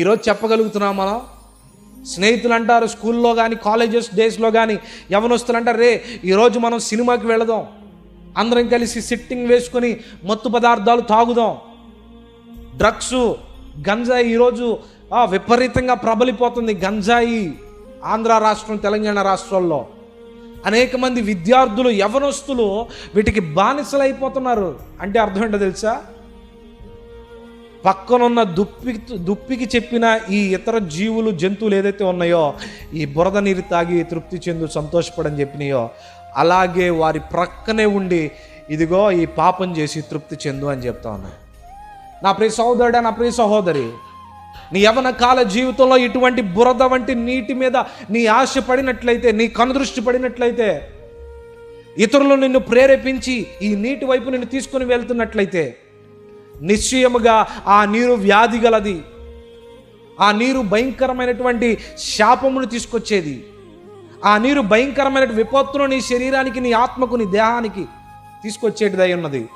ఈరోజు చెప్పగలుగుతున్నాం మనం? స్నేహితులు అంటారు స్కూల్లో కానీ కాలేజెస్ డేస్లో కానీ యవనస్తులు అంటారు రే ఈరోజు మనం సినిమాకి వెళదాం. అందరం కలిసి సిట్టింగ్ వేసుకొని మత్తు పదార్థాలు తాగుదాం. డ్రగ్స్ గంజాయి ఈరోజు విపరీతంగా ప్రబలిపోతుంది గంజాయి ఆంధ్ర రాష్ట్రం తెలంగాణ రాష్ట్రాల్లో. అనేక మంది విద్యార్థులు యవనస్తులు వీటికి బానిసలైపోతున్నారు. అంటే అర్థం ఏంటో తెలుసా? పక్కనున్న దుప్పి దుప్పికి చెప్పిన ఈ ఇతర జీవులు జంతువులు ఏదైతే ఉన్నాయో ఈ బురద నీరు తాగి తృప్తి చెందు సంతోషపడని చెప్పినాయో అలాగే వారి ప్రక్కనే ఉండి ఇదిగో ఈ పాపం చేసి తృప్తి చెందు అని చెప్తా ఉన్నా. నా ప్రియ సహోదరుడా నా ప్రియ సహోదరి నీ యవన కాల జీవితంలో ఇటువంటి బురద వంటి నీటి మీద నీ ఆశ పడినట్లయితే నీ కనుదృష్టి పడినట్లయితే ఇతరులు నిన్ను ప్రేరేపించి ఈ నీటి వైపు నిన్ను తీసుకొని వెళ్తున్నట్లయితే నిశ్చయముగా ఆ నీరు వ్యాధి గలది. ఆ నీరు భయంకరమైనటువంటి శాపమును తీసుకొచ్చేది. ఆ నీరు భయంకరమైన విపత్తును నీ శరీరానికి నీ ఆత్మకు నీ దేహానికి తీసుకొచ్చేటిదై ఉన్నది.